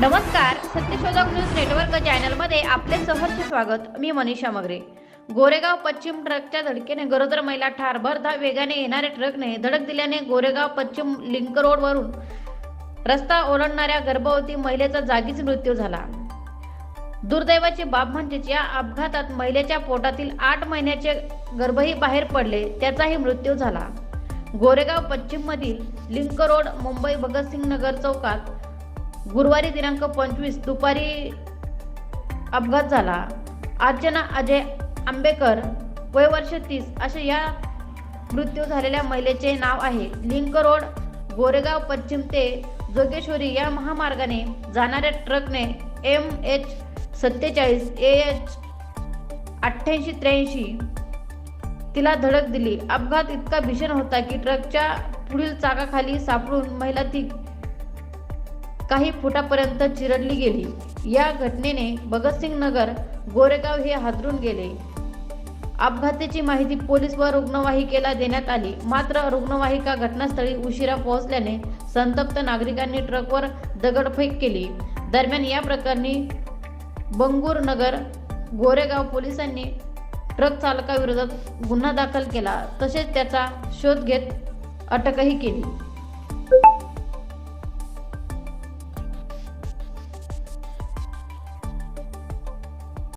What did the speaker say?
नमस्कार सत्यशोधक news network चॅनलमध्ये आपले सहर्ष स्वागत. मी मनीषा मगरे. गोरेगाव पश्चिम ट्रकच्या धडकेने गरोदर महिला ठार भरधा वेगाने येणाऱ्या ट्रकने धडक दिल्याने गोरेगाव पश्चिम लिंक रोडवरून रस्ता ओलांडणाऱ्या गर्भवती महिलेचा जागीच मृत्यू झाला. दुर्दैवाची बाब म्हणजेच या अपघातात महिलेच्या पोटातील आठ महिन्याचे गर्भही बाहेर पडले त्याचाही मृत्यू झाला. गोरेगाव पश्चिममधील लिंक रोड मुंबई भगतसिंग नगर चौकात गुरुवारी दिनांक पंचवीस दुपारी अपघात झाला. अर्चना अजय आंबेकर वय वर्ष तीस असे या मृत्यू झालेल्या महिलेचे नाव आहे. लिंक रोड गोरेगाव पश्चिम ते जोगेश्वरी या महामार्गाने जाणाऱ्या ट्रकने एम एच सत्तेचाळीस ए एच अठ्ठ्याऐंशी त्र्याऐंशी तिला धडक दिली. अपघात इतका भीषण होता की ट्रकच्या पुढील चाकाखाली सापडून महिला ती काही फुटापर्यंत चिरडली गेली. या घटनेने भगतसिंग नगर गोरेगाव हे हादरून गेले. अपघाताची माहिती पोलीस व रुग्णवाहिकेला देण्यात आली. मात्र रुग्णवाहिका घटनास्थळी उशिरा पोहोचल्याने संतप्त नागरिकांनी ट्रकवर दगडफेक केली. दरम्यान या प्रकरणी बंगूर नगर गोरेगाव पोलिसांनी ट्रक चालकाविरोधात गुन्हा दाखल केला. तसेच त्याचा शोध घेत अटकही केली.